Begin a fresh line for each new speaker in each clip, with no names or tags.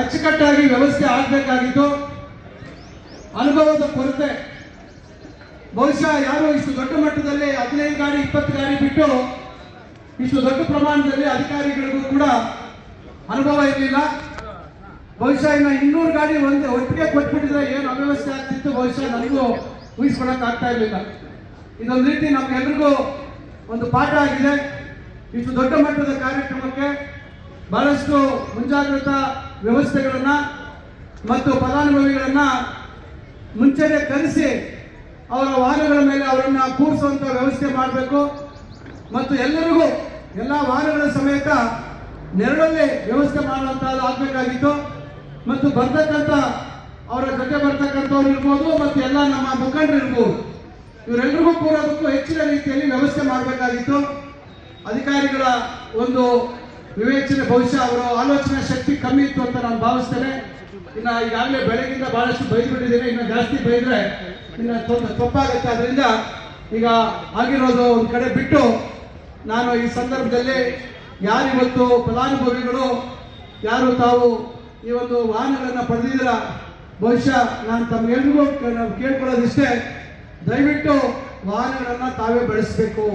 ಅಚ್ಚುಕಟ್ಟಾಗಿ ವ್ಯವಸ್ಥೆ ಆಗಬೇಕಾಗಿತ್ತು ಅನುಭವದ ಕೊರತೆ. ಬಹುಶಃ ಯಾರು ಇಷ್ಟು ದೊಡ್ಡ ಮಟ್ಟದಲ್ಲಿ ಹದಿನೈದು ಗಾಡಿ, ಇಪ್ಪತ್ತು ಗಾಡಿ ಬಿಟ್ಟು ಇಷ್ಟು ದೊಡ್ಡ ಪ್ರಮಾಣದಲ್ಲಿ ಅಧಿಕಾರಿಗಳಿಗೂ ಕೂಡ ಅನುಭವ ಇರಲಿಲ್ಲ. ಬಹುಶಃ ಇನ್ನು ಇನ್ನೂರು ಗಾಡಿ ಒಂದು ಒಟ್ಟಿಗೆ ಕೊಟ್ಬಿಟ್ಟಿದ್ರೆ ಏನು ಅವ್ಯವಸ್ಥೆ ಆಗ್ತಿತ್ತು, ಬಹುಶಃ ನನಗೂ ಊಹಿಸ್ಕೊಳಕ್ ಆಗ್ತಾ ಇರಲಿಲ್ಲ. ಇದೊಂದು ರೀತಿ ನಮ್ಗೆಲ್ರಿಗೂ ಒಂದು ಪಾಠ ಆಗಿದೆ. ಇಷ್ಟು ದೊಡ್ಡ ಮಟ್ಟದ ಕಾರ್ಯಕ್ರಮಕ್ಕೆ ಬಹಳಷ್ಟು ಮುಂಜಾಗ್ರತಾ ವ್ಯವಸ್ಥೆಗಳನ್ನ ಮತ್ತು ಫಲಾನುಭವಿಗಳನ್ನು ಮುಂಚೆನೆ ಕರೆಸಿ ಅವರ ವಾಹನಗಳ ಮೇಲೆ ಅವರನ್ನು ಕೂರಿಸುವಂಥ ವ್ಯವಸ್ಥೆ ಮಾಡಬೇಕು. ಮತ್ತು ಎಲ್ಲರಿಗೂ ಎಲ್ಲ ವಾಹನಗಳ ಸಮೇತ ನೆರಳಲ್ಲಿ ವ್ಯವಸ್ಥೆ ಮಾಡುವಂಥದ್ದು ಆಗಬೇಕಾಗಿತ್ತು. ಮತ್ತು ಬರ್ತಕ್ಕಂಥ ಅವರ ಜೊತೆ ಬರ್ತಕ್ಕಂಥವ್ರು ಇರ್ಬೋದು ಮತ್ತು ಎಲ್ಲ ನಮ್ಮ ಮುಖಂಡರು ಇರ್ಬೋದು. ಇವರೆಲ್ಲರಿಗೂ ಕೂಡ ಹೆಚ್ಚಿನ ರೀತಿಯಲ್ಲಿ ವ್ಯವಸ್ಥೆ ಮಾಡಬೇಕಾಗಿತ್ತು. ಅಧಿಕಾರಿಗಳ ಒಂದು ವಿವೇಚನೆ ಬಹುಶಃ ಅವರ ಆಲೋಚನಾ ಶಕ್ತಿ ಕಮ್ಮಿ ಇತ್ತು ಅಂತ ನಾನು ಭಾವಿಸ್ತೇನೆ. ಇನ್ನ ಈಗಾಗಲೇ ಬೆಳಗಿಂದ ಬಹಳಷ್ಟು ಬೈದ್ಬಿಟ್ಟಿದ್ದೀನಿ. ಇನ್ನು ಜಾಸ್ತಿ ಬೈದ್ರೆ ಇನ್ನು ತಪ್ಪಾಗುತ್ತೆ. ಅದರಿಂದ ಈಗ ಆಗಿರೋದು ಒಂದು ಕಡೆ ಬಿಟ್ಟು ನಾನು ಈ ಸಂದರ್ಭದಲ್ಲಿ ಯಾರಿವತ್ತು ಫಲಾನುಭವಿಗಳು, ಯಾರು ತಾವು ಈ ಒಂದು ವಾಹನಗಳನ್ನು ಪಡೆದಿದ್ದೀರ, ಬಹುಶಃ ನಾನು ನಾವು ಕೇಳ್ಕೊಳ್ಳೋದಿಷ್ಟೇ. ದಯವಿಟ್ಟು ವಾಹನಗಳನ್ನು ತಾವೇ ಬಳಸಬೇಕು.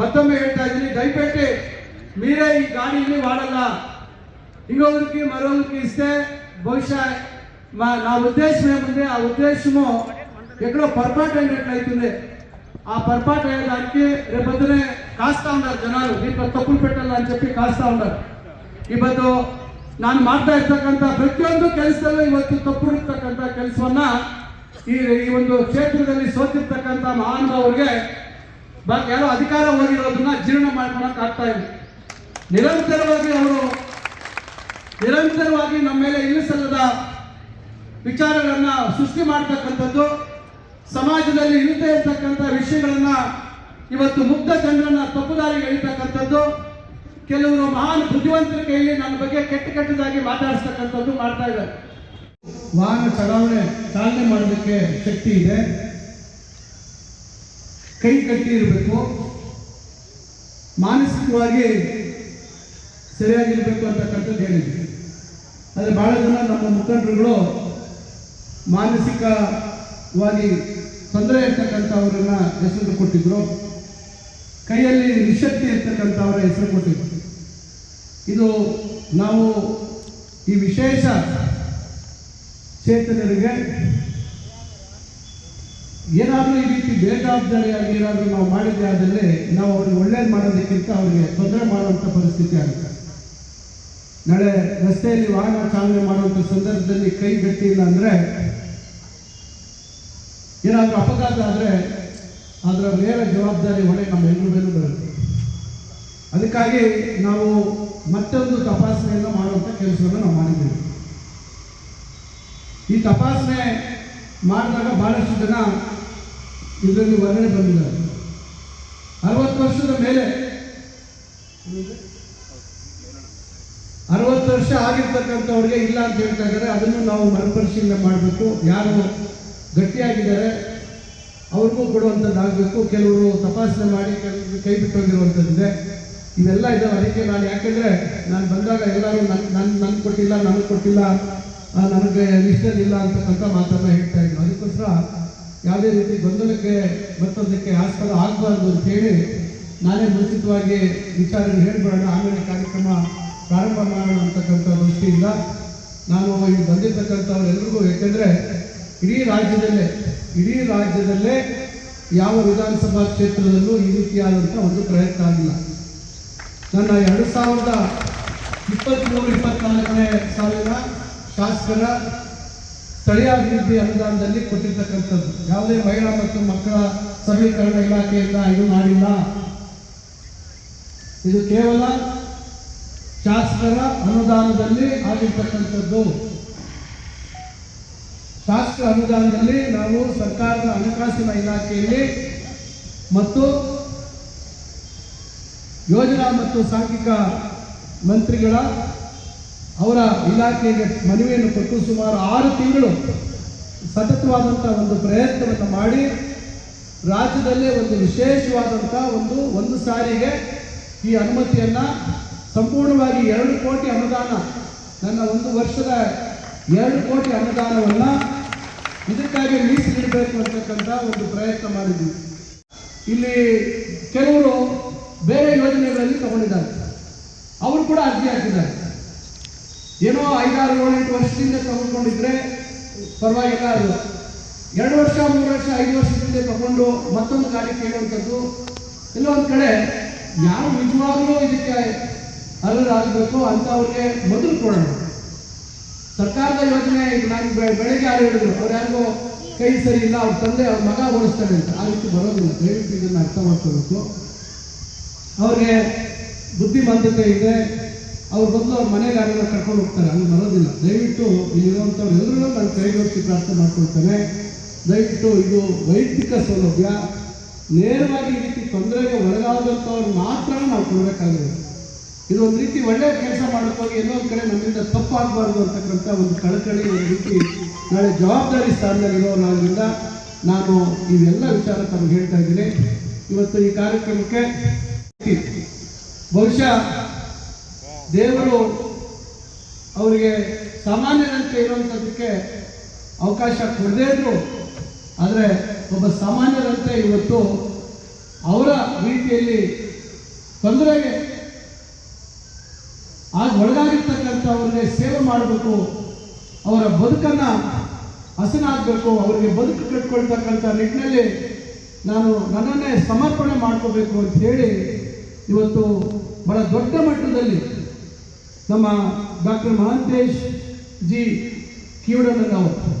ಮತ್ತೊಮ್ಮೆ ಹೇಳ್ತಾ ಇದ್ದೀನಿ ದಯಪಟ್ಟು మీరే ఈ గాడిని వాడాలా ఇంకొకరికి మరొకరికి ఇస్తే బహుశా మా నా ఉద్దేశం ఏముంది ఆ ఉద్దేశము ఎక్కడో పొరపాటు అయినట్లయితుంది ఆ పొరపాటు అయ్యేదానికి రేపొద్దునే కాస్తా ఉన్నారు జనాలు దీంట్లో తప్పులు పెట్టాలని చెప్పి కాస్తా ఉన్నారు ಇವತ್ತು ನಾನು ಮಾಡ್ತಾ ಇರ್ತಕ್ಕಂಥ ಪ್ರತಿಯೊಂದು ಕೆಲಸದಲ್ಲೂ ಇವತ್ತು ತಪ್ಪು ಇರ್ತಕ್ಕಂಥ ಕೆಲಸವನ್ನ ಈ ಈ ಒಂದು ಕ್ಷೇತ್ರದಲ್ಲಿ ಸೋತಿರ್ತಕ್ಕಂಥ ಮಹಾನುಭಾವರಿಗೆ ಬ- ಯಾರೋ ಅಧಿಕಾರ ಹೋಗಿರೋದನ್ನ ಜೀರ್ಣ ಮಾಡ್ಕೊಳಕ್ ಆಗ್ತಾ ಇದೆ ನಿರಂತರವಾಗಿ ಅವರು, ನಿರಂತರವಾಗಿ ನಮ್ಮ ಮೇಲೆ ಇಳಿಸಲ್ಲದ ವಿಚಾರಗಳನ್ನು ಸೃಷ್ಟಿ ಮಾಡ್ತಕ್ಕಂಥದ್ದು, ಸಮಾಜದಲ್ಲಿ ಇಲ್ಲದೆ ಇರ್ತಕ್ಕಂಥ ವಿಷಯಗಳನ್ನ ಇವತ್ತು ಮುಗ್ಧ ಜನರನ್ನ ತಪ್ಪುದಾರಿಗೆ ಎಳಿತಕ್ಕಂಥದ್ದು, ಕೆಲವರು ಮಹಾನ್ ಬುದ್ಧಿವಂತರ ಕೈಯಲ್ಲಿ ನನ್ನ ಬಗ್ಗೆ ಕೆಟ್ಟ ಕೆಟ್ಟದಾಗಿ ಮಾತಾಡಿಸ್ತಕ್ಕಂಥದ್ದು ಮಾಡ್ತಾ ಇದ್ದಾರೆ. ವಾಹನ ಚಲಾವಣೆ ಚಾಲನೆ ಮಾಡೋದಕ್ಕೆ ಶಕ್ತಿ ಇದೆ. ಕೈ ಕಟ್ಟಿ ಇರಬೇಕು. ಮಾನಸಿಕವಾಗಿ ಸರಿಯಾಗಿರ್ಬೇಕು ಅಂತಕ್ಕಂಥದ್ದು ಹೇಳಿದ್ವಿ ಆದರೆ ಬಹಳ ಜನ ನಮ್ಮ ಮುಖಂಡರುಗಳು ಮಾನಸಿಕವಾಗಿ ತೊಂದರೆ ಇರ್ತಕ್ಕಂಥವ್ರನ್ನ ಹೆಸರು ಕೊಟ್ಟಿದ್ರು. ಕೈಯಲ್ಲಿ ನಿಶಕ್ತಿ ಇರ್ತಕ್ಕಂಥವರ ಹೆಸರು ಕೊಟ್ಟಿದ್ರು. ಇದು ನಾವು ಈ ವಿಶೇಷ ಚೇತನರಿಗೆ ಏನಾದರೂ ಈ ರೀತಿ ಬೇಜವಾಬ್ದಾರಿಯಾಗಿ ಏನಾದರೂ ನಾವು ಮಾಡಿದ್ದೆ ಆದಲ್ಲಿ ನಾವು ಅವ್ರಿಗೆ ಒಳ್ಳೇದು ಮಾಡೋದಕ್ಕಿಂತ ಅವರಿಗೆ ತೊಂದರೆ ಮಾಡುವಂಥ ಪರಿಸ್ಥಿತಿ ಆಗುತ್ತೆ. ನಾಳೆ ರಸ್ತೆಯಲ್ಲಿ ವಾಹನ ಚಾಲನೆ ಮಾಡುವಂಥ ಸಂದರ್ಭದಲ್ಲಿ ಕೈ ಗಟ್ಟಿ ಇಲ್ಲ ಅಂದರೆ ಏನಾದರೂ ಅಪಘಾತ ಆದರೆ ಅದರ ನೇರ ಜವಾಬ್ದಾರಿ ಹೊಣೆ ನಮ್ಮ ಎಲ್ಲರ ಮೇಲೂ ಬರುತ್ತೆ. ಅದಕ್ಕಾಗಿ ನಾವು ಮತ್ತೊಂದು ತಪಾಸಣೆಯನ್ನು ಮಾಡುವಂಥ ಕೆಲಸವನ್ನು ನಾವು ಮಾಡಿದ್ದೇವೆ. ಈ ತಪಾಸಣೆ ಮಾಡಿದಾಗ ಬಹಳಷ್ಟು ಜನ ಇದರಲ್ಲಿ ಹೊರಗಡೆ ಬಂದಿದ್ದಾರೆ. ಅರವತ್ತು ವರ್ಷದ ಮೇಲೆ ಅರವತ್ತು ವರ್ಷ ಆಗಿರ್ತಕ್ಕಂಥವ್ರಿಗೆ ಇಲ್ಲ ಅಂತ ಹೇಳ್ತಾ ಇದ್ದಾರೆ. ಅದನ್ನು ನಾವು ಮರುಪರಿಶೀಲನೆ ಮಾಡಬೇಕು. ಯಾರು ಗಟ್ಟಿಯಾಗಿದ್ದಾರೆ, ಅವ್ರಿಗೂ ಕೊಡುವಂಥದ್ದಾಗಬೇಕು ಕೆಲವರು ತಪಾಸಣೆ ಮಾಡಿ ಕೆಲವರು ಕೈ ಬಿಟ್ಟೋಗಿರುವಂಥದ್ದಿದೆ. ಇವೆಲ್ಲ ಇದಾವೆ. ಅದಕ್ಕೆ ನಾನು ಯಾಕೆಂದರೆ, ನಾನು ಬಂದಾಗ ಎಲ್ಲರೂ ನನ್ನ ನನ್ನ ನನ್ಗೆ ಕೊಟ್ಟಿಲ್ಲ, ನನಗೆ ಕೊಟ್ಟಿಲ್ಲ ನನಗೆ ಇಷ್ಟದಿಲ್ಲ ಅಂತಕ್ಕಂಥ ಮಾತನ್ನ ಹೇಳ್ತಾ ಇದ್ರು. ಅದಕ್ಕೋಸ್ಕರ ಯಾವುದೇ ರೀತಿ ಗೊಂದಲಕ್ಕೆ ಮತ್ತೊಂದಕ್ಕೆ ಆಸ್ಪದ ಆಗಬಾರ್ದು ಅಂತ ಹೇಳಿ ನಾನೇ ಮುಂಚಿತವಾಗಿ ವಿಚಾರ ಹೇಳ್ಬಿಡೋಣ. ಆಮೇಲೆ ಕಾರ್ಯಕ್ರಮ ಪ್ರಾರಂಭ ಮಾಡೋಣ ಅಂತಕ್ಕಂಥ ದೃಷ್ಟಿಯಿಂದ ನಾನು ಇಲ್ಲಿ ಬಂದಿರ್ತಕ್ಕಂಥವ್ರೆಲ್ರಿಗೂ, ಏಕೆಂದರೆ ಇಡೀ ರಾಜ್ಯದಲ್ಲೇ ಇಡೀ ರಾಜ್ಯದಲ್ಲೇ ಯಾವ ವಿಧಾನಸಭಾ ಕ್ಷೇತ್ರದಲ್ಲೂ ಈ ರೀತಿಯಾದಂಥ ಒಂದು ಪ್ರಯತ್ನ ಆಗಿಲ್ಲ. ನನ್ನ ಎರಡು ಸಾವಿರದ ಇಪ್ಪತ್ತ್ಮೂರು ಇಪ್ಪತ್ನಾಲ್ಕನೇ ಸಾಲಿನ ಶಾಸಕರ ಸ್ಥಳೀಯ ಅಭಿವೃದ್ಧಿ ಅನುದಾನದಲ್ಲಿ ಕೊಟ್ಟಿರ್ತಕ್ಕಂಥದ್ದು. ಯಾವುದೇ ಮಹಿಳಾ ಮತ್ತು ಮಕ್ಕಳ ಸಬಲೀಕರಣ ಇಲಾಖೆಯಿಂದ ಇದು ಮಾಡಿಲ್ಲ. ಇದು ಕೇವಲ ಶಾಸಕರ ಅನುದಾನದಲ್ಲಿ ಆಗಿರ್ತಕ್ಕಂಥದ್ದು. ಶಾಸಕರ ಅನುದಾನದಲ್ಲಿ ನಾವು ಸರ್ಕಾರದ ಹಣಕಾಸಿನ ಇಲಾಖೆಯಲ್ಲಿ ಮತ್ತು ಯೋಜನಾ ಮತ್ತು ಸಾಂಖ್ಯಿಕ ಮಂತ್ರಿಗಳ ಅವರ ಇಲಾಖೆಗೆ ಮನವಿಯನ್ನು ಕೊಟ್ಟು ಸುಮಾರು ಆರು ತಿಂಗಳು ಸತತವಾದಂಥ ಒಂದು ಪ್ರಯತ್ನವನ್ನು ಮಾಡಿ ರಾಜ್ಯದಲ್ಲೇ ಒಂದು ವಿಶೇಷವಾದಂಥ ಒಂದು ಒಂದು ಸಾರಿಗೆ ಈ ಅನುಮತಿಯನ್ನು ಸಂಪೂರ್ಣವಾಗಿ ಎರಡು ಕೋಟಿ ಅನುದಾನ, ನನ್ನ ಒಂದು ವರ್ಷದ ಎರಡು ಕೋಟಿ ಅನುದಾನವನ್ನು ಇದಕ್ಕಾಗಿ ಮೀಸಲಿಡಬೇಕು ಅಂತಕ್ಕಂಥ ಒಂದು ಪ್ರಯತ್ನ ಮಾಡಿದ್ವಿ. ಇಲ್ಲಿ ಕೆಲವರು ಬೇರೆ ಯೋಜನೆಗಳಲ್ಲಿ ತಗೊಂಡಿದ್ದಾರೆ. ಅವರು ಕೂಡ ಅರ್ಜಿ ಹಾಕಿದ್ದಾರೆ. ಏನೋ ಐದಾರು, ಏಳೆಂಟು ವರ್ಷದಿಂದ ತಗೊಂಡ್ಕೊಂಡಿದ್ರೆ ಪರವಾಗಿಲ್ಲ ಅದು. ಎರಡು ವರ್ಷ, ಮೂರು ವರ್ಷ, ಐದು ವರ್ಷದಿಂದ ತಗೊಂಡು ಮತ್ತೊಂದು ಗಾಡಿ ಕೇಳುವಂಥದ್ದು ಒಂದು ಕಡೆ ಯಾರು ನಿಜವಾಗ್ಲೂ ಇದಕ್ಕೆ ಅರ್ಹರಾಗಬೇಕು ಅವ್ರಿಗೆ ಮೊದಲು ಕೊಡೋಣ ಸರ್ಕಾರದ ಯೋಜನೆ ನಾನು ಬೆಳಗ್ಗೆ ಯಾರು ಹೇಳಿದ್ರು, ಅವ್ರು ಯಾರಿಗೂ ಕೈ ಸರಿ ಇಲ್ಲ, ಅವ್ರ ತಂದೆ ಅವ್ರ ಮಗ ಓಡಿಸ್ತಾನೆ ಅಂತ. ಆ ರೀತಿ ಬರೋದಿಲ್ಲ. ದಯವಿಟ್ಟು ಇದನ್ನು ಅರ್ಥ ಮಾಡ್ಕೋಬೇಕು. ಅವ್ರಿಗೆ ಬುದ್ಧಿಮಾಂದ್ಯತೆ ಇದೆ. ಅವ್ರ ಬಂದು ಅವ್ರ ಮನೆಯಲ್ಲಿ ಯಾರನ್ನ ಕರ್ಕೊಂಡು ಹೋಗ್ತಾರೆ. ಅಲ್ಲಿ ಬರೋದಿಲ್ಲ. ದಯವಿಟ್ಟು ಇಲ್ಲಿರುವಂಥವ್ರು ಎಲ್ಲರೂ ನಾನು ಕೈಗೊಳಿಸಿ ಪ್ರಾರ್ಥನೆ ಮಾಡ್ಕೊಳ್ತೇನೆ. ದಯವಿಟ್ಟು ಇದು ವೈಯಕ್ತಿಕ ಸೌಲಭ್ಯ. ನೇರವಾಗಿ ಈ ರೀತಿ ತೊಂದರೆಗೆ ಒಳಗಾದಂಥವ್ರು ಮಾತ್ರ ನಾವು ಕೊಡಬೇಕಾಗಿರೋದು ಇದು ಒಂದು ರೀತಿ ಒಳ್ಳೆಯ ಕೆಲಸ ಮಾಡೋಕ್ಕೋಗಿ ಎಲ್ಲೋ ಒಂದು ಕಡೆ ನಮ್ಮಿಂದ ತಪ್ಪಾಗಬಾರ್ದು ಅಂತಕ್ಕಂಥ ಒಂದು ಕಳಕಳಿ, ಒಂದು ರೀತಿ ನಾಳೆ ಜವಾಬ್ದಾರಿ ಸ್ಥಾನದಲ್ಲಿರೋರಾದ್ರಿಂದ ನಾನು ಇವೆಲ್ಲ ವಿಚಾರ ತಮಗೆ ಹೇಳ್ತಾ ಇದ್ದೀನಿ. ಇವತ್ತು ಈ ಕಾರ್ಯಕ್ರಮಕ್ಕೆ ಬಹುಶಃ ದೇವರು ಅವರಿಗೆ ಸಾಮಾನ್ಯರಂತೆ ಇರುವಂಥದ್ದಕ್ಕೆ ಅವಕಾಶ ಕೊಡದೇ ಇದ್ರು. ಆದರೆ ಒಬ್ಬ ಸಾಮಾನ್ಯರಂತೆ ಇವತ್ತು ಅವರ ರೀತಿಯಲ್ಲಿ ತೊಂದರೆಗೆ ಆಗ ಒಳಗಾಗಿರ್ತಕ್ಕಂಥವ್ರಿಗೆ ಸೇವೆ ಮಾಡಬೇಕು. ಅವರ ಬದುಕನ್ನು ಹಸನಾಗಬೇಕು. ಅವರಿಗೆ ಬದುಕು ಕಟ್ಕೊಳ್ತಕ್ಕಂಥ ನಿಟ್ಟಿನಲ್ಲಿ ನಾನು ನನ್ನನ್ನೇ ಸಮರ್ಪಣೆ ಮಾಡ್ಕೋಬೇಕು ಅಂತ ಹೇಳಿ ಇವತ್ತು ಬಹಳ ದೊಡ್ಡ ಮಟ್ಟದಲ್ಲಿ ನಮ್ಮ ಡಾಕ್ಟರ್ ಮಹಾಂತೇಶ್ ಜಿ ಕಿವಡಣ್ಣನವರು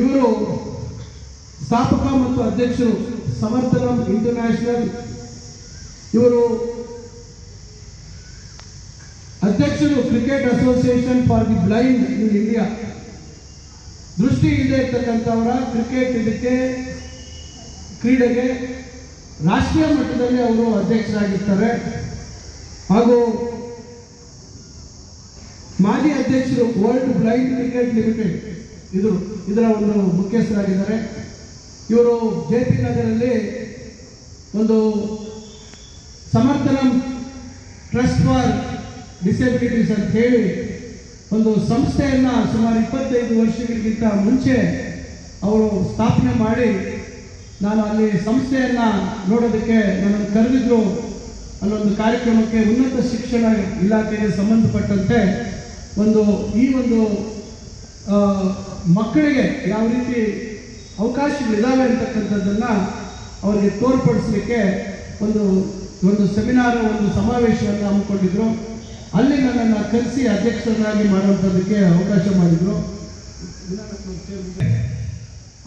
ಇವರು ಸ್ಥಾಪಕ ಮತ್ತು ಅಧ್ಯಕ್ಷರು ಸಮರ್ಥನಂ ಇಂಟರ್ನ್ಯಾಷನಲ್. ಇವರು ಅಧ್ಯಕ್ಷರು cricket association for the blind in India ದೃಷ್ಟಿ ಇಲ್ಲದೆ ಇರ್ತಕ್ಕಂಥವರ ಕ್ರಿಕೆಟ್ ಇದಕ್ಕೆ ಕ್ರೀಡೆಗೆ ರಾಷ್ಟ್ರೀಯ ಮಟ್ಟದಲ್ಲಿ ಅವರು ಅಧ್ಯಕ್ಷರಾಗಿರ್ತಾರೆ. ಹಾಗೂ ಮಾಜಿ ಅಧ್ಯಕ್ಷರು ವರ್ಲ್ಡ್ ಬ್ಲೈಂಡ್ ಕ್ರಿಕೆಟ್ ಲಿಮಿಟೆಡ್ ಇದು ಇದರ ಒಂದು ಮುಖ್ಯಸ್ಥರಾಗಿದ್ದಾರೆ. ಇವರು ಜೆ ಪಿ ನಗರಲ್ಲಿ ಒಂದು ಸಮರ್ಥನ ಟ್ರಸ್ಟ್ ಫಾರ್ ಡಿಸೆಬಿಲಿಟೀಸ್ ಅಂತ ಹೇಳಿ ಒಂದು ಸಂಸ್ಥೆಯನ್ನು ಸುಮಾರು ಇಪ್ಪತ್ತೈದು ವರ್ಷಗಳಿಗಿಂತ ಮುಂಚೆ ಅವರು ಸ್ಥಾಪನೆ ಮಾಡಿ ನಾನು ಅಲ್ಲಿ ಸಂಸ್ಥೆಯನ್ನು ನೋಡೋದಕ್ಕೆ ನನ್ನನ್ನು ಕರೆದಿದ್ದರು ಅಲ್ಲೊಂದು ಕಾರ್ಯಕ್ರಮಕ್ಕೆ ಉನ್ನತ ಶಿಕ್ಷಣ ಇಲಾಖೆಗೆ ಸಂಬಂಧಪಟ್ಟಂತೆ ಒಂದು ಈ ಒಂದು ಮಕ್ಕಳಿಗೆ ಯಾವ ರೀತಿ ಅವಕಾಶಗಳಿದ್ದಾವೆ ಅಂತಕ್ಕಂಥದ್ದನ್ನ ಅವರಿಗೆ ತೋರ್ಪಡಿಸಲಿಕ್ಕೆ ಒಂದು ಒಂದು ಸೆಮಿನಾರ್, ಒಂದು ಸಮಾವೇಶವನ್ನು ಹಮ್ಮಿಕೊಂಡಿದ್ರು. ಅಲ್ಲಿ ನನ್ನನ್ನು ಕರೆಸಿ ಅಧ್ಯಕ್ಷರನ್ನಾಗಿ ಮಾಡುವಂಥದ್ದಕ್ಕೆ ಅವಕಾಶ ಮಾಡಿದ್ರು.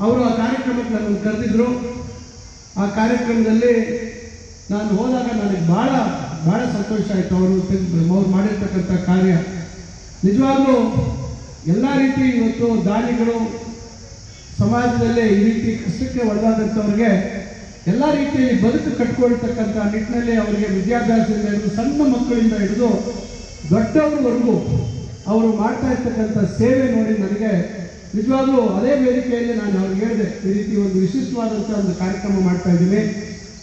ಅವರು ಆ ಕಾರ್ಯಕ್ರಮಕ್ಕೆ ನನ್ನನ್ನು ಕರೆದಿದ್ರು. ಆ ಕಾರ್ಯಕ್ರಮದಲ್ಲಿ ನಾನು ಹೋದಾಗ ನನಗೆ ಭಾಳ ಭಾಳ ಸಂತೋಷ ಆಯಿತು. ಅವರು ಅವ್ರು ಮಾಡಿರ್ತಕ್ಕಂಥ ಕಾರ್ಯ. ನಿಜವಾಗ್ಲೂ ಎಲ್ಲ ರೀತಿ ಇವತ್ತು ದಾನಿಗಳು ಸಮಾಜದಲ್ಲಿ ಈ ರೀತಿ ಕಷ್ಟಕ್ಕೆ ಒಳಗಾದಂಥವ್ರಿಗೆ ಎಲ್ಲ ರೀತಿಯಲ್ಲಿ ಬದುಕು ಕಟ್ಕೊಳ್ತಕ್ಕಂಥ ನಿಟ್ಟಿನಲ್ಲಿ ಅವರಿಗೆ ವಿದ್ಯಾಭ್ಯಾಸದಿಂದ ಹಿಡಿದು ಸಣ್ಣ ಮಕ್ಕಳಿಂದ ಹಿಡಿದು ದೊಡ್ಡವರವರೆಗೂ ಅವರು ಮಾಡ್ತಾ ಇರ್ತಕ್ಕಂಥ ಸೇವೆ ನೋಡಿ ನನಗೆ ನಿಜವಾಗ್ಲೂ ಅದೇ ವೇದಿಕೆಯಲ್ಲಿ ನಾನು ಅವ್ರಿಗೆ ಹೇಳಿದೆ, ಈ ರೀತಿ ಒಂದು ವಿಶಿಷ್ಟವಾದಂಥ ಒಂದು ಕಾರ್ಯಕ್ರಮ ಮಾಡ್ತಾ ಇದ್ದೀನಿ.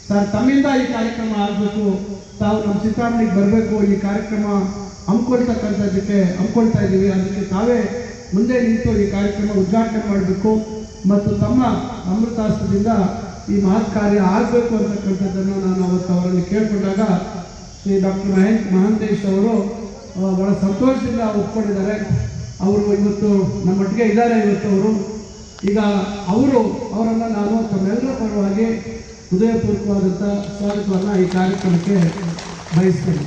ಸರ್, ತಮ್ಮಿಂದ ಈ ಕಾರ್ಯಕ್ರಮ ಆಗಬೇಕು, ತಾವು ನಮ್ಮ ಚಿತ್ರಾಮಣಿಗೆ ಬರಬೇಕು, ಈ ಕಾರ್ಯಕ್ರಮ ಹಮ್ಮಿಕೊಳ್ತಕ್ಕಂಥದ್ದಕ್ಕೆ, ಹಮ್ಮಿಕೊಳ್ತಾ ಇದ್ದೀವಿ. ಅದಕ್ಕೆ ತಾವೇ ಮುಂದೆ ನಿಂತು ಈ ಕಾರ್ಯಕ್ರಮ ಉದ್ಘಾಟನೆ ಮಾಡಬೇಕು. ಮತ್ತು ತಮ್ಮ ಅಮೃತಾಸ್ತ್ರದಿಂದ ಈ ಮಹತ್ ಕಾರ್ಯ ಆಗಬೇಕು ಅಂತಕ್ಕಂಥದ್ದನ್ನು ನಾನು ಅವತ್ತು ಅವರಲ್ಲಿ ಕೇಳಿಕೊಂಡಾಗ ಶ್ರೀ ಡಾಕ್ಟರ್ ಮಹೇಶ್ ಮಹಾಂತೇಶ್ ಅವರು ಬಹಳ ಸಂತೋಷದಿಂದ ಒಪ್ಕೊಂಡಿದ್ದಾರೆ. ಅವರು ಇವತ್ತು ನಮ್ಮೊಟ್ಟಿಗೆ ಇದ್ದಾರೆ ಇವತ್ತು ಅವರು. ಈಗ ಅವರು, ಅವರನ್ನು ನಾನು ತಮ್ಮೆಲ್ಲರ ಪರವಾಗಿ ಹೃದಯಪೂರ್ವಕವಾದಂಥ ಸ್ವಾಗತವನ್ನು ಈ ಕಾರ್ಯಕ್ರಮಕ್ಕೆ ಬಯಸ್ತೇನೆ.